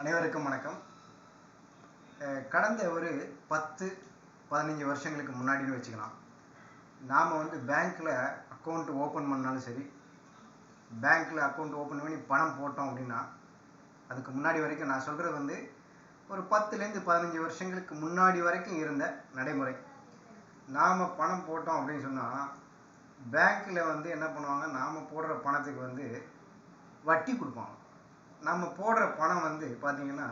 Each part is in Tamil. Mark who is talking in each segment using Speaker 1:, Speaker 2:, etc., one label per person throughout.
Speaker 1: அனைவருக்கும் வணக்கம். கடந்த ஒரு பத்து பதினஞ்சு வருஷங்களுக்கு முன்னாடின்னு வச்சுக்கலாம். நாம் வந்து பேங்க்கில் அக்கௌண்ட் ஓப்பன் பண்ணாலும் சரி பேங்க்கில் அக்கௌண்ட் ஓப்பன் பண்ணி பணம் போட்டோம் அப்படின்னா அதுக்கு முன்னாடி வரைக்கும் நான் சொல்கிறது வந்து ஒரு பத்துலேருந்து பதினஞ்சு வருஷங்களுக்கு முன்னாடி வரைக்கும் இருந்த நடைமுறை. நாம் பணம் போட்டோம் அப்படின்னு சொன்னால் பேங்க்கில் வந்து என்ன பண்ணுவாங்க நாம் போடுற பணத்துக்கு வந்து வட்டி கொடுப்பாங்க. நம்ம போடுற பணம் வந்து பார்த்திங்கன்னா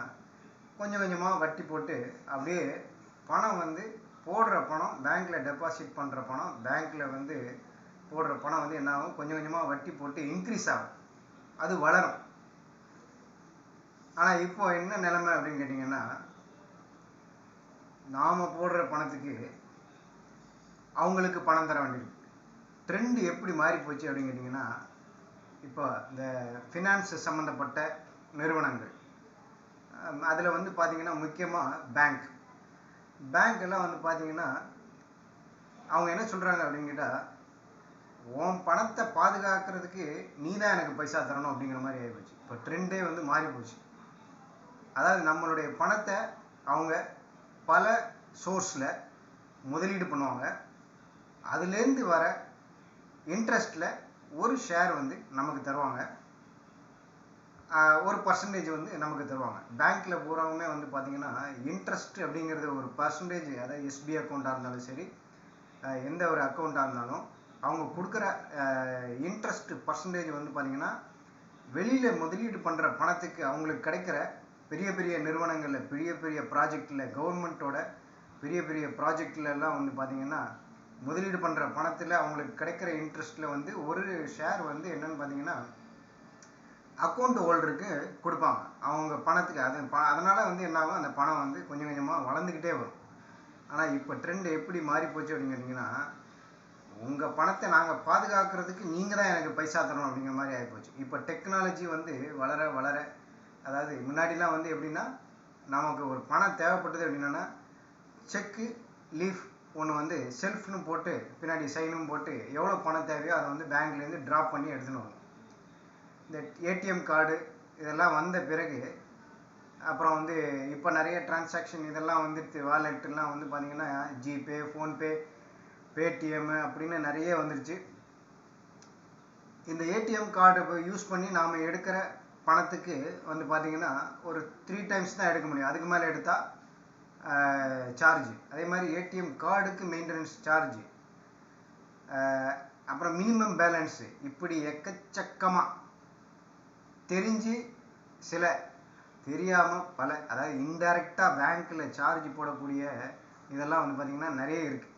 Speaker 1: கொஞ்சம் கொஞ்சமாக வட்டி போட்டு அப்படியே பணம் வந்து போடுற பணம் பேங்க்கில் டெபாசிட் பண்ணுற பணம் பேங்க்கில் வந்து போடுற பணம் வந்து என்ன ஆகும்? கொஞ்சம் கொஞ்சமாக வட்டி போட்டு இன்க்ரீஸ் ஆகும். அது வளரும். ஆனால் இப்போ என்ன நிலைமை அப்படின்னு கேட்டிங்கன்னா நாம் போடுற பணத்துக்கு அவங்களுக்கு பணம் தர வேண்டியிருக்கு. ட்ரெண்டு எப்படி மாறி போச்சு அப்படின்னு கேட்டிங்கன்னா இப்போ இந்த ஃபினான்ஸ் சம்மந்தப்பட்ட நிறுவனங்கள். அதில் வந்து பார்த்தீங்கன்னா முக்கியமாக பேங்க் பேங்க் எல்லாம் வந்து பார்த்தீங்கன்னா அவங்க என்ன சொல்கிறாங்க அப்படின்னு கேட்டால் உன் பணத்தை பாதுகாக்கிறதுக்கு நீ தான் எனக்கு பைசா தரணும் அப்படிங்கிற மாதிரி ஆகிப்போச்சு இப்போ ட்ரெண்டே வந்து மாறி போச்சு. அதாவது நம்மளுடைய பணத்தை அவங்க பல சோர்ஸில் முதலீடு பண்ணுவாங்க. அதுலேருந்து வர இன்ட்ரெஸ்ட்டில் ஒரு ஷேர் வந்து நமக்கு தருவாங்க. ஒரு பர்சன்டேஜ் வந்து நமக்கு தருவாங்க. பேங்க்கில் போகிறவங்க வந்து பார்த்தீங்கன்னா இன்ட்ரெஸ்ட் அப்படிங்கிறது ஒரு பர்சன்டேஜ் அதாவது எஸ்பி அக்கௌண்ட்டாக இருந்தாலும் சரி எந்த ஒரு அக்கௌண்ட்டாக இருந்தாலும் அவங்க கொடுக்குற இன்ட்ரெஸ்ட் பர்சன்டேஜ் வந்து பார்த்தீங்கன்னா வெளியில் முதலீடு பண்ணுற பணத்துக்கு அவங்களுக்கு கிடைக்கிற பெரிய பெரிய நிறுவனங்களில் பெரிய பெரிய ப்ராஜெக்டில் கவர்மெண்ட்டோட பெரிய பெரிய ப்ராஜெக்ட்லலாம் வந்து பார்த்தீங்கன்னா முதலீடு பண்ணுற பணத்தில் அவங்களுக்கு கிடைக்கிற இன்ட்ரெஸ்ட்டில் வந்து ஒரு ஷேர் வந்து என்னன்னு பார்த்தீங்கன்னா அக்கௌண்ட் ஹோல்டருக்கு கொடுப்பாங்க. அவங்க பணத்துக்கு அது ப அதனால் வந்து என்ன ஆகும்? அந்த பணம் வந்து கொஞ்சம் கொஞ்சமாக வளர்ந்துக்கிட்டே வரும். ஆனால் இப்போ ட்ரெண்ட் எப்படி மாறி போச்சு அப்படின்னு கேட்டிங்கன்னா உங்கள் பணத்தை நாங்கள் பாதுகாக்கிறதுக்கு நீங்கள் தான் எனக்கு பைசா தரணும் அப்படிங்கிற மாதிரி ஆகிப்போச்சு இப்போ டெக்னாலஜி வந்து வளர வளர அதாவது முன்னாடிலாம் வந்து எப்படின்னா நமக்கு ஒரு பணம் தேவைப்பட்டது அப்படின்னா செக்கு லீஃப் ஒன்று வந்து செல்ஃப்னு போட்டு பின்னாடி சைனும் போட்டு எவ்வளோ பணம் தேவையோ அதை வந்து பேங்க்லேருந்து ட்ராப் பண்ணி எடுத்துன்னு வரணும். இந்த ஏடிஎம் கார்டு இதெல்லாம் வந்த பிறகு அப்புறம் வந்து இப்போ நிறைய டிரான்சாக்ஷன் இதெல்லாம் வந்துடுச்சு வாலெட்லாம் வந்து பார்த்தீங்கன்னா ஜிபே ஃபோன்பே பேடிஎம்மு அப்படின்னு நிறைய வந்துருச்சு. இந்த ஏடிஎம் கார்டு யூஸ் பண்ணி நாம் எடுக்கிற பணத்துக்கு வந்து பார்த்தீங்கன்னா ஒரு த்ரீ டைம்ஸ் தான் எடுக்க முடியும். அதுக்கு மேலே எடுத்தால் சார்ஜ் அதே மாதிரி ஏடிஎம் கார்டுக்கு மெயின்டெனன்ஸ் சார்ஜ் அப்புறம் மினிமம் பேலன்ஸு இப்படி எக்கச்சக்கமாக தெரிஞ்சு சில தெரியாமல் பல அதாவது இன்டைரக்டாக பேங்க்கில் சார்ஜ் போடக்கூடிய இதெல்லாம் வந்து பார்த்திங்கன்னா நிறைய இருக்குது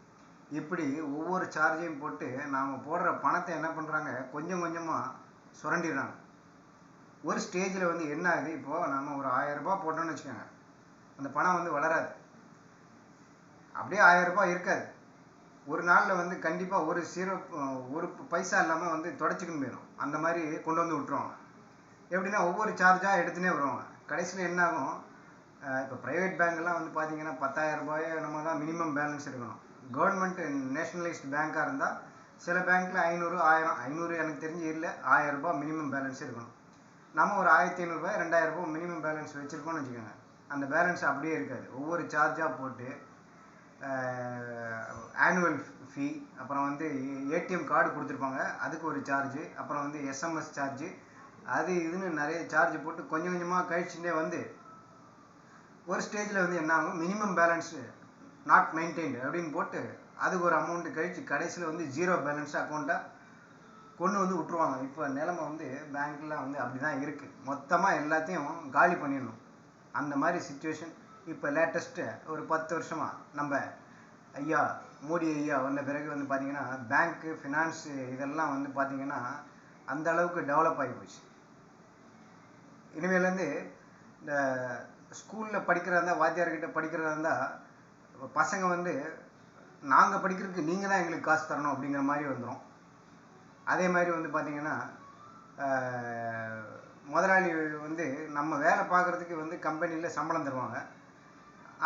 Speaker 1: இப்படி ஒவ்வொரு சார்ஜையும் போட்டு நாம் போடுற பணத்தை என்ன பண்ணுறாங்க கொஞ்சம் கொஞ்சமாக சுரண்டிடுறாங்க. ஒரு ஸ்டேஜில் வந்து என்ன ஆகுது? இப்போது நம்ம ஒரு ஆயிரம் ரூபாய் போட்டோம்னு வச்சுக்கோங்க. அந்த பணம் வந்து வளராது. அப்படியே ஆயிரம் ரூபாய் இருக்காது. ஒரு நாளில் வந்து கண்டிப்பாக ஒரு சீரோ ஒரு பைசா இல்லாமல் வந்து தொடச்சிக்கின்னு போயிடும் அந்த மாதிரி கொண்டு வந்து விட்டுருவாங்க. எப்படின்னா ஒவ்வொரு சார்ஜாக எடுத்துனே வருவாங்க. கடைசியில் என்ன ஆகும்? இப்போ ப்ரைவேட் பேங்க்லாம் வந்து பார்த்தீங்கன்னா பத்தாயிரம் ரூபாயோ நம்ம தான் மினிமம் பேலன்ஸ் இருக்கணும். கவர்மெண்ட் நேஷனலைஸ்ட் பேங்க்காக இருந்தால் சில பேங்க்கில் ஐநூறு ஆயிரம் ஐநூறு எனக்கு தெரிஞ்சு இல்லை ஆயிரம் ரூபாய் மினிமம் பேலன்ஸ் இருக்கணும். நம்ம ஒரு ஆயிரத்தி ஐநூறுரூவா ரெண்டாயிரம் ரூபாய் மினிமம் பேலன்ஸ் வச்சுருக்கோம்னு வச்சுக்கோங்க. அந்த பேலன்ஸ் அப்படியே இருக்காது. ஒவ்வொரு சார்ஜாக போட்டு ஆனுவல் ஃபீ அப்புறம் வந்து ஏடிஎம் கார்டு கொடுத்துருப்பாங்க. அதுக்கு ஒரு சார்ஜு அப்புறம் வந்து எஸ்எம்எஸ் சார்ஜு அது இதுன்னு நிறைய சார்ஜ் போட்டு கொஞ்சம் கொஞ்சமாக கழிச்சுட்டே வந்து ஒரு ஸ்டேஜில் வந்து என்ன ஆகும்? மினிமம் பேலன்ஸு நாட் மெயின்டைன்டு அப்படின்னு போட்டு அதுக்கு ஒரு அமௌண்ட்டு கழித்து கடைசியில் வந்து ஜீரோ பேலன்ஸ் அக்கௌண்ட்டாக கொண்டு வந்து விட்ருவாங்க இப்போ நிலமை வந்து பேங்க்கில் வந்து அப்படி தான் இருக்குது மொத்தமாக எல்லாத்தையும் காலி பண்ணிடணும். அந்த மாதிரி சுச்சுவேஷன் இப்போ லேட்டஸ்ட்டு ஒரு பத்து வருஷமாக நம்ம ஐயா மோடி ஐயா வந்த பிறகு வந்து பார்த்திங்கன்னா பேங்க்கு ஃபினான்ஸு இதெல்லாம் வந்து பார்த்திங்கன்னா அந்த அளவுக்கு டெவலப் ஆகி போச்சு. இனிமேலேருந்து இந்த ஸ்கூலில் படிக்கிறதா இருந்தால் வாத்தியார்கிட்ட படிக்கிறதா இருந்தால் பசங்க வந்து நாங்கள் படிக்கிறதுக்கு நீங்கள் தான் எங்களுக்கு காசு தரணும் அப்படிங்கிற மாதிரி வந்துடும் அதே மாதிரி வந்து பார்த்திங்கன்னா முதலாளி வந்து நம்ம வேலை பார்க்குறதுக்கு வந்து கம்பெனியில் சம்பளம் தருவாங்க.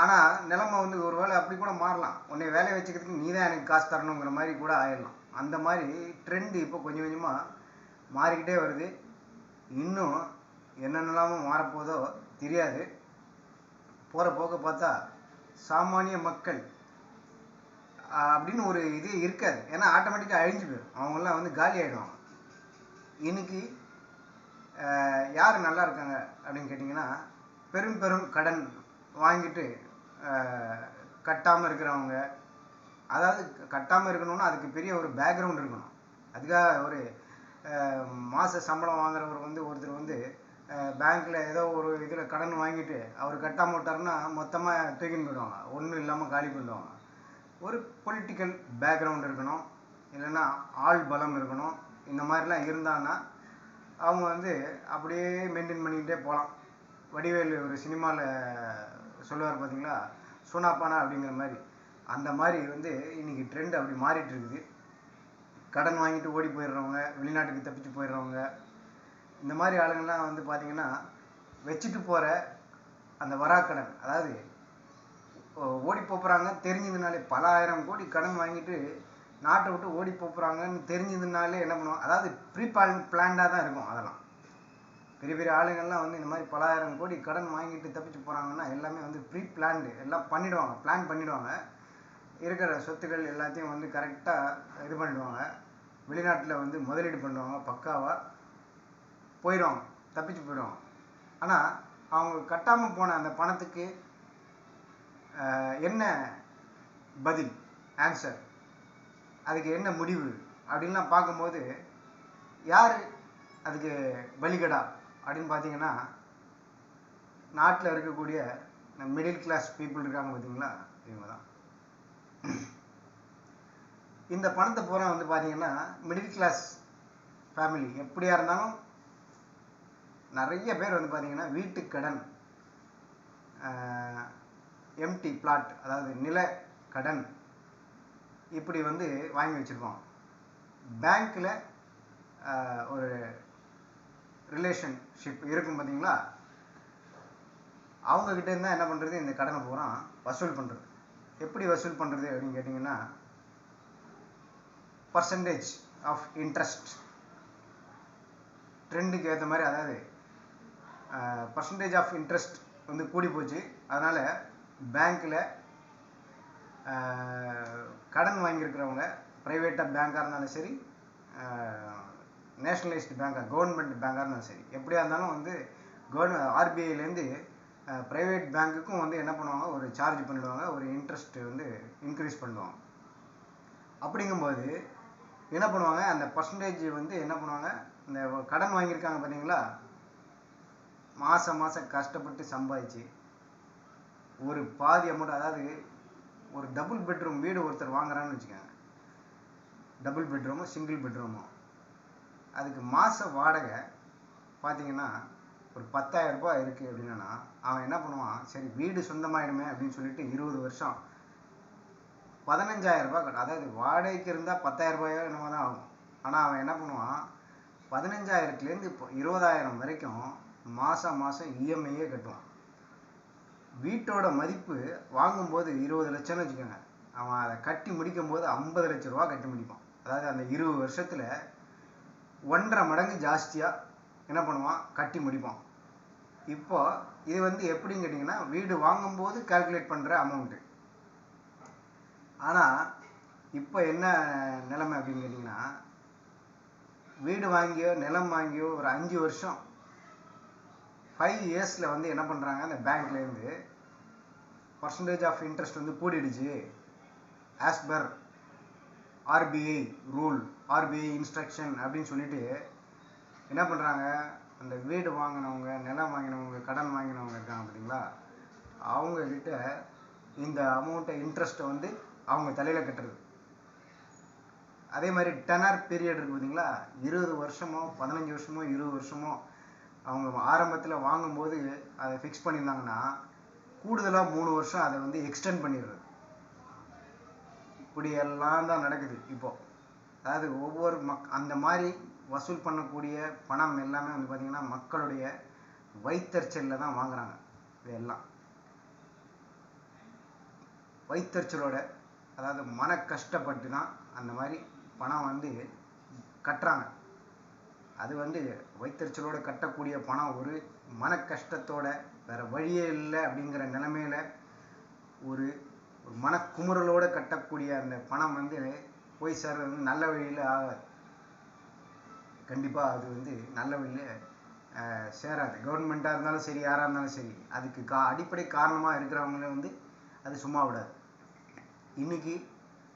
Speaker 1: ஆனால் நிலைமை வந்து ஒரு வேளை அப்படி கூட மாறலாம். உன்னை வேலையை வச்சுக்கிறதுக்கு நீ தான் எனக்கு காசு தரணுங்கிற மாதிரி கூட ஆயிடலாம். அந்த மாதிரி ட்ரெண்டு இப்போ கொஞ்சம் கொஞ்சமாக மாறிக்கிட்டே வருது. இன்னும் என்னென்னலாமோ மாறப்போதோ தெரியாது. போகிற போக்க பார்த்தா சாமானிய மக்கள் அப்படின்னு ஒரு இது இருக்காது. ஏன்னா ஆட்டோமேட்டிக்காக அழிஞ்சு போயிடும். அவங்கெல்லாம் வந்து காலி ஆகிடுவாங்க இன்னைக்கு யார் நல்லா இருக்காங்க அப்படின்னு கேட்டிங்கன்னா பெரும் பெரும் கடன் வாங்கிட்டு கட்டாமல் இருக்கிறவங்க அதாவது கட்டாமல் இருக்கணும்னா அதுக்கு பெரிய ஒரு பேக்ரவுண்ட் இருக்கணும். அதுக்காக ஒரு மாத சம்பளம் வாங்குறவர் வந்து ஒருத்தர் வந்து பேங்க்கில் ஏதோ ஒரு இதில் கடன் வாங்கிட்டு அவர் கட்டாமல் விட்டாருன்னா மொத்தமாக தூக்கின்னு போயிடுவாங்க. ஒன்றும் இல்லாமல் காலி பண்ணிடுவாங்க. ஒரு பொலிட்டிக்கல் பேக்ரவுண்ட் இருக்கணும். இல்லைன்னா ஆள் பலம் இருக்கணும். இந்த மாதிரிலாம் இருந்தாங்கன்னா அவங்க வந்து அப்படியே மெயின்டைன் பண்ணிக்கிட்டே போகலாம். வடிவேலு ஒரு சினிமாவில் சொல்லுவார் பார்த்தீங்களா சூனாப்பானா அப்படிங்கிற மாதிரி. அந்த மாதிரி வந்து இன்னைக்கு ட்ரெண்ட் அப்படி மாறிட்டு இருக்குது. கடன் வாங்கிட்டு ஓடி போயிடுறவங்க வெளிநாட்டுக்கு தப்பிச்சு போயிடுறவங்க இந்த மாதிரி ஆளுங்கள்லாம் வந்து பார்த்தீங்கன்னா வச்சுட்டு போகிற அந்த வராக்கடன் அதாவது ஓடி போகிறாங்க தெரிஞ்சதுனாலே பல ஆயிரம் கோடி கடன் வாங்கிட்டு நாட்டை விட்டு ஓடி போகிறாங்கன்னு தெரிஞ்சதுனாலே என்ன பண்ணுவோம் அதாவது ப்ரீ பிளான் பிளான்டாக தான் இருக்கும் அதெல்லாம். பெரிய பெரிய ஆளுங்கள்லாம் வந்து இந்த மாதிரி பலாயிரம் கோடி கடன் வாங்கிட்டு தப்பிச்சு போகிறாங்கன்னா எல்லாமே வந்து ப்ரீ பிளான்டு எல்லாம் பண்ணிடுவாங்க பிளான் பண்ணிடுவாங்க. இருக்கிற சொத்துக்கள் எல்லாத்தையும் வந்து கரெக்டாக இது பண்ணிடுவாங்க. வெளிநாட்டில் வந்து முதலீடு பண்ணுவாங்க பக்காவாக போயிடுவாங்க தப்பிச்சு போயிடுவாங்க. ஆனால் அவங்க கட்டாமல் போன அந்த பணத்துக்கு என்ன பதில் ஆன்சர் அதுக்கு என்ன முடிவு? அப்படின்லாம் பார்க்கும்போது யார் அதுக்கு பலிகடா? அப்படின்னு பார்த்தீங்கன்னா நாட்டில் இருக்கக்கூடிய மிடில் கிளாஸ் பீப்புள் இருக்காங்க பார்த்தீங்களா இவங்க தான் இந்த பணத்தை பூரா வந்து பார்த்தீங்கன்னா மிடில் கிளாஸ் ஃபேமிலி எப்படியா இருந்தாலும் நிறைய பேர் வந்து பார்த்தீங்கன்னா வீட்டு கடன் எம்டி பிளாட் அதாவது நில கடன் இப்படி வந்து வாங்கி வச்சுருக்கோம் பேங்க்கில் ஒரு ரிலேஷன்ஷிப் இருக்கும் பார்த்தீங்களா அவங்க கிட்டே இருந்தால் என்ன பண்ணுறது இந்த கடனை பூரா வசூல் பண்ணுறது எப்படி வசூல் பண்ணுறது அப்படின்னு கேட்டிங்கன்னா பர்சன்டேஜ் ஆஃப் இன்ட்ரெஸ்ட் ட்ரெண்டுக்கு ஏற்ற மாதிரி அதாவது பர்சன்டேஜ் ஆஃப் இன்ட்ரெஸ்ட் வந்து கூடி போச்சு. அதனால் பேங்க்கில் கடன் வாங்கியிருக்கிறவங்க ப்ரைவேட்டாக பேங்காக இருந்தாலும் சரி நேஷ்னலைஸ்டு பேங்காக கவர்மெண்ட் பேங்காக இருந்தாலும் சரி. எப்படியா இருந்தாலும் வந்து கவர்மெண்ட் ஆர்பிஐலேருந்து ப்ரைவேட் பேங்க்குக்கும் வந்து என்ன பண்ணுவாங்க? ஒரு சார்ஜ் பண்ணிடுவாங்க. ஒரு இன்ட்ரெஸ்ட் வந்து இன்க்ரீஸ் பண்ணுவாங்க. அப்படிங்கும்போது என்ன பண்ணுவாங்க? அந்த பர்சன்டேஜ் வந்து என்ன பண்ணுவாங்க? இந்த கடன் வாங்கியிருக்காங்க பார்த்தீங்களா? மாதம் மாதம் கஷ்டப்பட்டு சம்பாதிச்சு ஒரு பாதி அமௌண்ட் அதாவது ஒரு டபுள் பெட்ரூம் வீடு ஒருத்தர் வாங்குறான்னு வச்சுக்கோங்க. டபுள் பெட்ரூமோ சிங்கிள் பெட்ரூமோ அதுக்கு மாத வாடகை பார்த்தீங்கன்னா ஒரு 10000 ரூபாய் இருக்குது அப்படின்னா அவன் என்ன பண்ணுவான்? சரி வீடு சொந்தமாயிடுமே அப்படின்னு சொல்லிட்டு இருபது வருஷம் பதினஞ்சாயிரம் ரூபாய் அதாவது வாடகைக்கு இருந்தால் பத்தாயிரம் ரூபாயோ என்னமோ தான் ஆகும். ஆனால் அவன் என்ன பண்ணுவான்? பதினஞ்சாயிரத்துலேருந்து இப்போ இருபதாயிரம் வரைக்கும் மாதம் மாதம் இஎம்ஐயே கட்டுவான். வீட்டோட மதிப்பு வாங்கும்போது இருபது லட்சம்னு வச்சுக்கோங்க. அவன் அதை கட்டி முடிக்கும் போது ஐம்பது லட்ச ரூபா கட்டி முடிப்பான். அதாவது அந்த இருபது வருஷத்தில் ஒன்றரை மடங்கு ஜாஸ்தியாக என்ன பண்ணுவான்? கட்டி முடிப்பான். இப்போ இது வந்து எப்படின்னு கேட்டிங்கன்னா வீடு வாங்கும்போது கால்குலேட் பண்ணுற அமௌண்ட்டு ஆனால் இப்போ என்ன நிலைமை அப்படின்னு கேட்டிங்கன்னா வீடு வாங்கியோ நிலம் வாங்கியோ ஒரு அஞ்சு வருஷம் ஃபைவ் இயர்ஸில் வந்து என்ன பண்ணுறாங்க அந்த பேங்க்லேருந்து பர்சன்டேஜ் ஆஃப் இன்ட்ரெஸ்ட் வந்து கூடிடுச்சு. As per RBI rule RBI instruction அப்படின்னு சொல்லிட்டு என்ன பண்ணுறாங்க அந்த வீடு வாங்கினவங்க நிலம் வாங்கினவங்க கடன் வாங்கினவங்க இருக்காங்க பார்த்தீங்களா அவங்கக்கிட்ட இந்த அமௌண்ட்டை இன்ட்ரெஸ்ட்டை வந்து அவங்க தலையில் கட்டுறது. அதே மாதிரி டெனர் பீரியட் இருக்குது பார்த்தீங்களா இருபது வருஷமோ பதினஞ்சு வருஷமோ இருபது வருஷமோ அவங்க ஆரம்பத்தில் வாங்கும்போது அதை ஃபிக்ஸ் பண்ணியிருந்தாங்கன்னா கூடுதலாக மூணு வருஷம் அதை வந்து எக்ஸ்டெண்ட் பண்ணிடுறது. இப்படி எல்லாம் தான் நடக்குது இப்போ. அதாவது ஒவ்வொரு மக் அந்த மாதிரி வசூல் பண்ணக்கூடிய பணம் எல்லாமே வந்து பார்த்திங்கன்னா மக்களுடைய வைத்தறிச்சலில் தான் வாங்குறாங்க. இதெல்லாம். வைத்தறிச்சலோட அதாவது மன கஷ்டப்பட்டு தான் அந்த மாதிரி பணம் வந்து கட்டுறாங்க. அது வந்து வைத்தறிச்சலோட கட்டக்கூடிய பணம் ஒரு மன கஷ்டத்தோட வேற வழியே இல்லை அப்படிங்கிற நிலைமையில ஒரு ஒரு மனக்குமுறலோட கட்டக்கூடிய அந்த பணம் வந்து போய் சேர்றது வந்து நல்ல வழியில் ஆகாது கண்டிப்பாக அது வந்து நல்ல வழியில் சேராது. கவர்மெண்ட்டாக இருந்தாலும் சரி யாராக இருந்தாலும் சரி அதுக்கு கா அடிப்படை காரணமாக இருக்கிறவங்கள வந்து அது சும்மா விடாது. இன்னைக்கு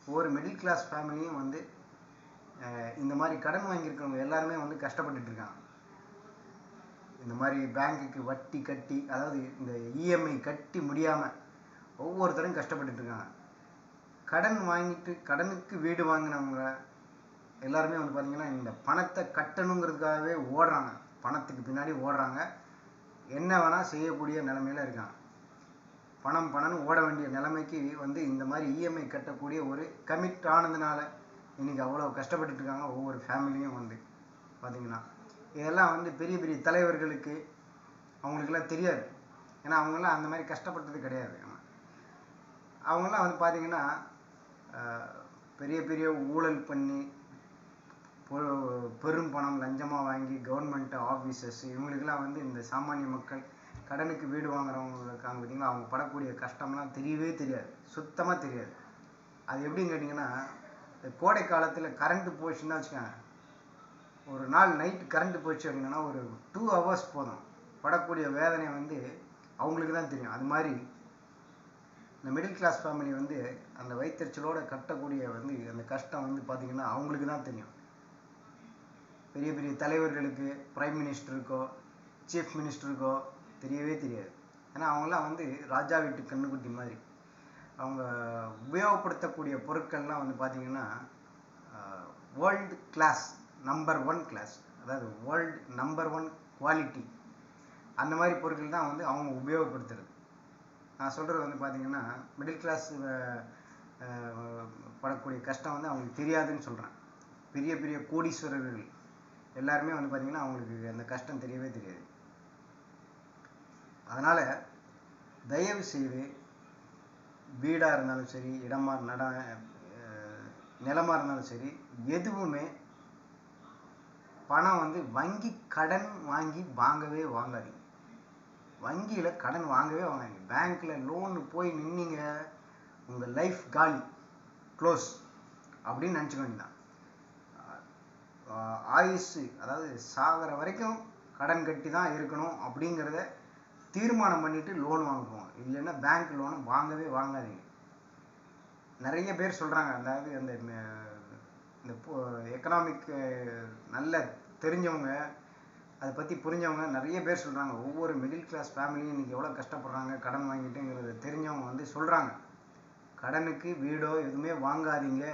Speaker 1: ஒவ்வொரு மிடில் கிளாஸ் ஃபேமிலியும் வந்து இந்த மாதிரி கடன் வாங்கியிருக்கிறவங்க எல்லாருமே வந்து கஷ்டப்பட்டுட்டு இருக்காங்க. இந்த மாதிரி பேங்க்குக்கு வட்டி கட்டி அதாவது இந்த இஎம்ஐ கட்டி முடியாமல் ஒவ்வொருத்தரும் கஷ்டப்பட்டுட்டு இருக்காங்க. கடன் வாங்கிட்டு கடனுக்கு வீடு வாங்கினவங்க எல்லாருமே வந்து பார்த்திங்கன்னா இந்த பணத்தை கட்டணுங்கிறதுக்காகவே ஓடுறாங்க. பணத்துக்கு பின்னாடி ஓடுறாங்க. என்ன வேணால் செய்யக்கூடிய நிலமையில இருக்காங்க. பணம் பணம்னு ஓட வேண்டிய நிலைமைக்கு வந்து இந்த மாதிரி இஎம்ஐ கட்டக்கூடிய ஒரு கமிட் ஆனதுனால இன்னைக்கு அவ்வளோ கஷ்டப்பட்டுட்டு இருக்காங்க. ஒவ்வொரு ஃபேமிலியும் வந்து பார்த்திங்கன்னா இதெல்லாம் வந்து பெரிய பெரிய தலைவர்களுக்கு அவங்களுக்கெல்லாம் தெரியாது. ஏன்னா அவங்களாம் அந்த மாதிரி கஷ்டப்பட்டது கிடையாது. அவங்களாம் வந்து பார்த்திங்கன்னா பெரிய பெரிய ஊழல் பண்ணி பொ- பெரும் பணம் லஞ்சமாக வாங்கி கவர்மெண்ட் ஆஃபீஸர்ஸ் இவங்களுக்கெல்லாம் வந்து இந்த சாமானிய மக்கள் கடனுக்கு வீடு வாங்குறவங்க இருக்காங்க பார்த்தீங்களா அவங்க படக்கூடிய கஷ்டம்லாம் தெரியவே தெரியாது. சுத்தமாக தெரியாது. அது எப்படின்னு கேட்டிங்கன்னா இந்த கோடை காலத்தில் கரண்ட்டு போச்சுன்னா வச்சுக்கோங்க ஒரு நாள் நைட் கரண்ட் போச்சு அப்படின்னா ஒரு டூ ஹவர்ஸ் போதும். படக்கூடிய வேதனை வந்து அவங்களுக்கு தான் தெரியும். அது மாதிரி இந்த மிடில் கிளாஸ் ஃபேமிலி வந்து அந்த வைத்தறிச்சலோட கட்டக்கூடிய வந்து அந்த கஷ்டம் வந்து பார்த்தீங்கன்னா அவங்களுக்கு தான் தெரியும். பெரிய பெரிய தலைவர்களுக்கு பிரைம் மினிஸ்டருக்கோ சீஃப் மினிஸ்டருக்கோ தெரியவே தெரியாது. ஏன்னா அவங்களாம் வந்து ராஜா வீட்டு கண்ணுக்குட்டி மாதிரி. அவங்க உபயோகப்படுத்தக்கூடிய பொருட்கள்லாம் வந்து பார்த்தீங்கன்னா world class number one class அதாவது வேர்ல்டு நம்பர் ஒன் குவாலிட்டி அந்த மாதிரி பொருட்கள் தான் வந்து அவங்க உபயோகப்படுத்துறது. நான் சொல்கிறது வந்து பார்த்தீங்கன்னா மிடில் கிளாஸ் படக்கூடிய கஷ்டம் வந்து அவங்களுக்கு தெரியாதுன்னு சொல்கிறேன் பெரிய பெரிய கோடீஸ்வரர்கள் எல்லாருமே வந்து பார்த்திங்கன்னா அவங்களுக்கு அந்த கஷ்டம் தெரியவே தெரியாது. அதனால் தயவு செய்து வீடாக இருந்தாலும் சரி இடமா நட நிலமாக நிலமா இருந்தாலும் சரி எதுவுமே பணம் வந்து வங்கி கடன் வாங்கி வாங்கவே வாங்காதீங்க. வங்கியில் கடன் வாங்கவே வாங்காதீங்க. பேங்க்கில் லோன் போய் நின்னீங்க உங்கள் லைஃப் காலி க்ளோஸ் அப்படின்னு நினச்சிக்க வேண்டியதான் ஆயுசு அதாவது சாகிற வரைக்கும் கடன் கட்டி தான் இருக்கணும் அப்படிங்கிறத தீர்மானம் பண்ணிட்டு லோன் வாங்குவோம் இல்லைன்னா பேங்க் லோன் வாங்கவே வாங்காதீங்க. நிறைய பேர் சொல்கிறாங்க அதாவது அந்த இந்த எக்கனாமிக் நல்ல தெரிஞ்சவங்க அதை பற்றி புரிஞ்சவங்க நிறைய பேர் சொல்கிறாங்க ஒவ்வொரு மிடில் கிளாஸ் ஃபேமிலியும் இன்றைக்கி எவ்வளோ கஷ்டப்படுறாங்க கடன் வாங்கிட்டுங்கிறத தெரிஞ்சவங்க வந்து சொல்கிறாங்க கடனுக்கு வீடோ எதுவுமே வாங்காதீங்க.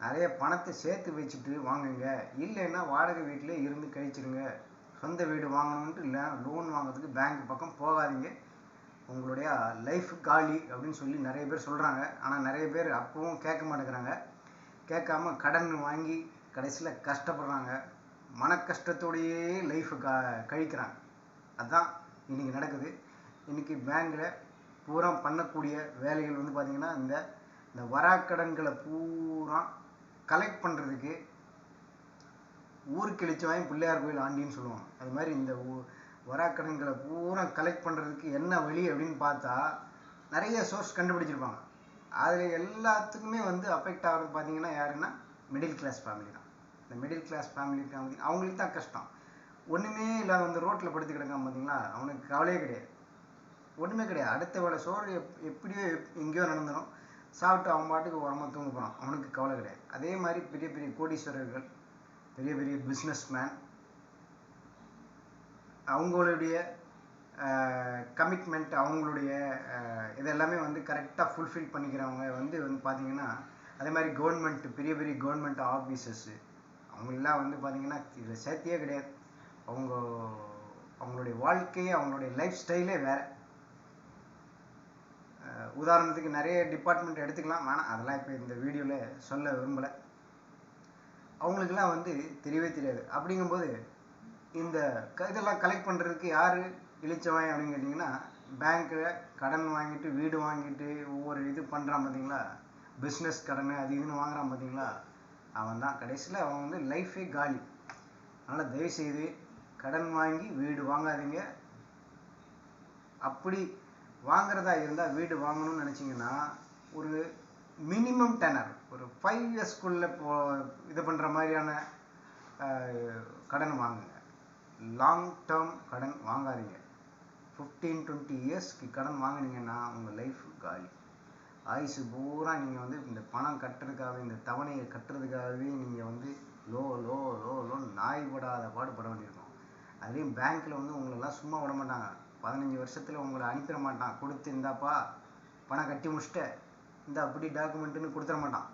Speaker 1: நிறைய பணத்தை சேர்த்து வச்சுட்டு வாங்குங்க. இல்லைன்னா வாடகை வீட்டிலே இருந்து கழிச்சிருங்க. சொந்த வீடு வாங்கணும்ட்டு இல்லை லோன் வாங்குறதுக்கு பேங்க் பக்கம் போகாதீங்க. உங்களுடைய லைஃப் காலி அப்படின்னு சொல்லி நிறைய பேர் சொல்கிறாங்க ஆனால் நிறைய பேர் அப்பவும் கேட்க மாட்டேங்கிறாங்க. கேட்காம கடன் வாங்கி கடைசியில் கஷ்டப்படுறாங்க. மன கஷ்டத்தோடையே லைஃப் கழிக்கிறாங்க. அதுதான் இன்றைக்கி நடக்குது. இன்றைக்கி பேங்கில் பூரா பண்ணக்கூடிய வேலைகள் வந்து பார்த்திங்கன்னா இந்த இந்த வராக்கடன்களை பூரா கலெக்ட் பண்ணுறதுக்கு ஊருக்கு இழிச்சவாயும் பிள்ளையார் கோயில் ஆண்டின்னு சொல்லுவாங்க. அது மாதிரி இந்த ஊ- வராக்கடன்களை பூரா கலெக்ட் பண்ணுறதுக்கு என்ன வழி அப்படின்னு பார்த்தா நிறைய சோர்ஸ் கண்டுபிடிச்சிருப்பாங்க. அதில் எல்லாத்துக்குமே வந்து அஃபெக்ட் ஆகிறது பார்த்தீங்கன்னா யாருன்னா மிடில் கிளாஸ் ஃபேமிலி தான். இந்த மிடில் கிளாஸ் ஃபேமிலி அவங்களுக்கு தான் கஷ்டம். ஒன்றுமே இல்லாத வந்து ரோட்டில் படுத்து கிடக்காம பார்த்தீங்களா அவனுக்கு கவலையே கிடையாது. ஒன்றுமே கிடையாது. அடுத்த வேலை சோறு எப் எப்படியோ எப்- எங்கேயோ நடந்துடும் சாப்பிட்டு அவன் பாட்டுக்கு உரமாக தூங்க போகிறான் அவனுக்கு கவலை கிடையாது. அதே மாதிரி பெரிய பெரிய கோடீஸ்வரர்கள் பெரிய பெரிய பிஸ்னஸ் மேன் அவங்களுடைய கமிட்மெண்ட் அவங்களுடைய இதெல்லாமே வந்து கரெக்டாக ஃபுல்ஃபில் பண்ணிக்கிறவங்க வந்து வந்து பார்த்தீங்கன்னா அதே மாதிரி கவர்மெண்ட் பெரிய பெரிய கவர்மெண்ட் ஆஃபீஸஸ்ஸு அவங்களெலாம் வந்து பார்த்தீங்கன்னா இதில் சேர்த்தியே கிடையாது. அவங்க அவங்களுடைய வாழ்க்கையே அவங்களுடைய லைஃப் ஸ்டைலே வேறு. உதாரணத்துக்கு நிறைய டிபார்ட்மெண்ட் எடுத்துக்கலாம். வேணாம் அதெல்லாம் இப்போ இந்த வீடியோவில் சொல்ல விரும்பலை. அவங்களுக்கெல்லாம் வந்து தெரியவே தெரியாது. அப்படிங்கும்போது இந்த இதெல்லாம் கலெக்ட் பண்ணுறதுக்கு யார் இழிச்சவன் அப்படின்னு கேட்டிங்கன்னா பேங்க்கில் கடன் வாங்கிட்டு வீடு வாங்கிட்டு ஒவ்வொரு இது பண்ணுறான் பார்த்தீங்களா பிஸ்னஸ் கடன் அது இதுன்னு வாங்குறான் பார்த்தீங்களா அவன் தான். கடைசியில் அவன் வந்து லைஃபே காலி. அதனால் தயவுசெய்து கடன் வாங்கி வீடு வாங்காதீங்க. அப்படி வாங்குறதா இருந்தால் வீடு வாங்கணும்னு நினச்சிங்கன்னா ஒரு மினிமம் டெனர் ஒரு ஃபைவ் இயர்ஸ்க்குள்ளே போ இது பண்ணுற மாதிரியான கடன் வாங்குங்க. லாங் டேர்ம் கடன் வாங்காதீங்க. ஃபிஃப்டீன் டுவெண்ட்டி இயர்ஸ்க்கு கடன் வாங்கினீங்கன்னா உங்கள் லைஃப் காலி. ஆயுசு பூரா நீங்கள் வந்து இந்த பணம் கட்டுறதுக்காகவே இந்த தவணையை கட்டுறதுக்காகவே நீங்கள் வந்து லோ லோ லோ லோ நாய் படாத பாடுபட வேண்டியிருக்கும். அதுலேயும் பேங்க்கில் வந்து உங்களெல்லாம் சும்மா விட மாட்டாங்க. பதினஞ்சு வருஷத்தில் உங்களை அனுப்பிட மாட்டான். கொடுத்து இந்தாப்பா பணம் கட்டி முடிச்சிட்ட. இந்த அப்படி டாக்குமெண்ட்டுன்னு கொடுத்துட மாட்டான்.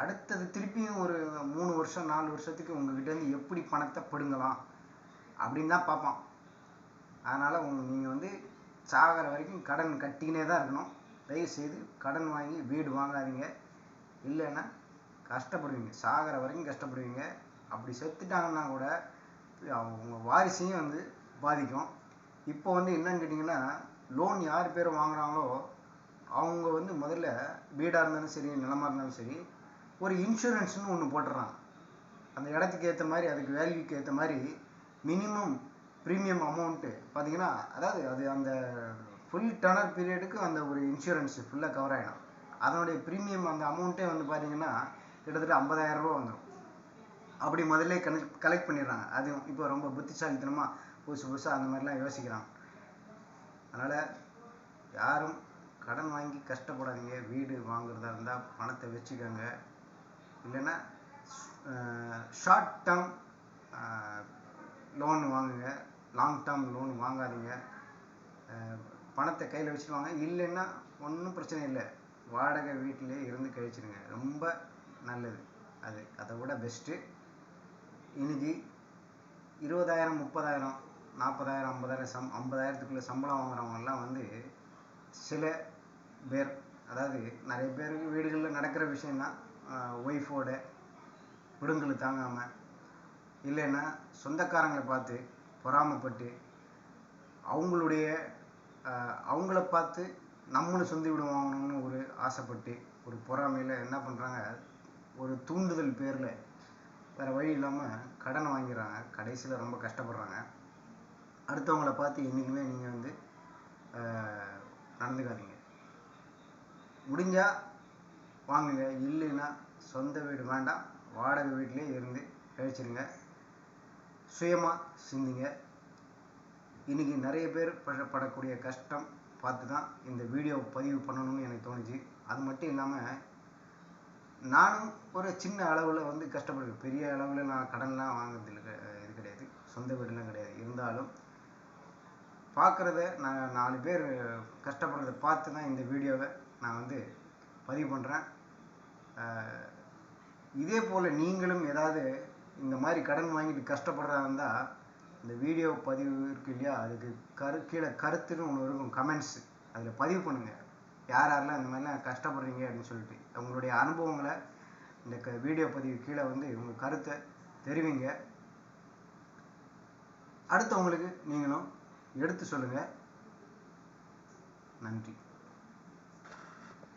Speaker 1: அடுத்தது திருப்பியும் ஒரு மூணு வருஷம் நாலு வருஷத்துக்கு உங்ககிட்டேருந்து எப்படி பணத்தை பிடுங்கலாம் அப்படின்னு தான் பார்ப்பான். அதனால் உங்க நீங்கள் வந்து சாகிற வரைக்கும் கடன் கட்டிக்கினே தான் இருக்கணும். தயவுசெய்து கடன் வாங்கி வீடு வாங்காதீங்க. இல்லைன்னா கஷ்டப்படுவீங்க. சாகிற வரைக்கும் கஷ்டப்படுவீங்க. அப்படி செத்துட்டாங்கன்னா கூட அவங்க வாரிசையும் வந்து பாதிக்கும். இப்போ வந்து என்னன்னு கேட்டிங்கன்னா லோன் யார் பேர் வாங்குறாங்களோ அவங்க வந்து முதல்ல வீடாக இருந்தாலும் சரி நிலமாக இருந்தாலும் சரி ஒரு இன்சூரன்ஸ்னு ஒன்று போட்டுறான் அந்த இடத்துக்கு ஏற்ற மாதிரி அதுக்கு வேல்யூக்கு ஏற்ற மாதிரி மினிமம் ப்ரீமியம் அமௌண்ட்டு பார்த்தீங்கன்னா அதாவது அது அந்த ஃபுல் டர்னர் பீரியடுக்கு அந்த ஒரு இன்சூரன்ஸ் ஃபுல்லாக கவர் ஆகிடும் அதனுடைய ப்ரீமியம் அந்த அமௌண்ட்டே வந்து பார்த்தீங்கன்னா கிட்டத்தட்ட 50000 ரூபா வந்துடும் அப்படி முதல்ல கனெக்ட் கலெக்ட் பண்ணிடுறாங்க. அதுவும் இப்போ ரொம்ப புத்திசாலித்தனமாக புதுசு புதுசாக அந்த மாதிரிலாம் யோசிக்கிறான். அதனால் யாரும் கடன் வாங்கி கஷ்டப்படாதீங்க. வீடு வாங்குறதா இருந்தால் பணத்தை வச்சுக்கோங்க. இல்லைன்னா ஷார்ட் டேர்ம் லோன் வாங்குங்க. லாங் டேர்ம் லோன் வாங்காதீங்க. பணத்தை கையில் வச்சுட்டு வாங்க. இல்லைன்னா ஒன்றும் பிரச்சனை இல்லை. வாடகை வீட்டிலே இருந்து கழிச்சிருங்க. ரொம்ப நல்லது. அது அதை விட பெஸ்ட்டு இன்னைக்கு இருபதாயிரம் முப்பதாயிரம் நாற்பதாயிரம் ஐம்பதாயிரம் சம் ஐம்பதாயிரத்துக்குள்ளே சம்பளம் வாங்குறவங்கெல்லாம் வந்து சில பேர் அதாவது நிறைய பேருக்கு வீடுகளில் நடக்கிற விஷயம்தான் ஒய்ஃபோட விடுங்களை தாங்காமல் இல்லைன்னா சொந்தக்காரங்களை பார்த்து பொறாமைப்பட்டு அவங்களுடைய அவங்கள பார்த்து நம்மளும் சொந்த வீடு வாங்கணும்னு ஒரு ஆசைப்பட்டு ஒரு பொறாமையில் என்ன பண்ணுறாங்க ஒரு தூண்டுதல் பேரில் வேறு வழி இல்லாமல் கடன் வாங்கிடுறாங்க. கடைசியில் ரொம்ப கஷ்டப்படுறாங்க. அடுத்தவங்கள பார்த்து என்றைக்குமே நீங்கள் வந்து நடந்துக்காதீங்க. முடிஞ்சால் வாங்குங்க. இல்லைன்னா சொந்த வீடு வேண்டாம். வாடகை வீட்டிலே இருந்து கழிச்சிருங்க. சுயமாக சிந்திங்க. இன்றைக்கி நிறைய பேர் பட- படக்கூடிய கஷ்டம் பார்த்து தான் இந்த வீடியோ பதிவு பண்ணணும்னு எனக்கு தோணுச்சு. அது மட்டும் இல்லாமல் நானும் ஒரு சின்ன அளவில் வந்து கஷ்டப்படுறேன் பெரிய அளவில் நான் கடன்லாம் வாங்குறது இது கிடையாது. சொந்த வீடுலாம் கிடையாது. இருந்தாலும் பார்க்குறத நான் நாலு பேர் கஷ்டப்படுறத பார்த்து தான் இந்த வீடியோவை நான் வந்து பதிவு பண்ணுறேன் இதே போல் நீங்களும் ஏதாவது இந்த மாதிரி கடன் வாங்கிட்டு கஷ்டப்படுறதா இருந்தால் இந்த வீடியோ பதிவு இருக்கு இல்லையா? அதுக்கு கரு கீழே கருத்துன்னு ஒன்று இருக்கும் கமெண்ட்ஸ் அதில் பதிவு பண்ணுங்கள் யார் யாரெல்லாம் இந்த மாதிரிலாம் கஷ்டப்படுறீங்க அப்படின்னு சொல்லிட்டு. உங்களுடைய அனுபவங்களை இந்த க வீடியோ பதிவு கீழே வந்து உங்கள் கருத்தை தெரிவிங்க. அடுத்தவங்களுக்கு நீங்களும் எடுத்து சொல்லுங்கள் நன்றி.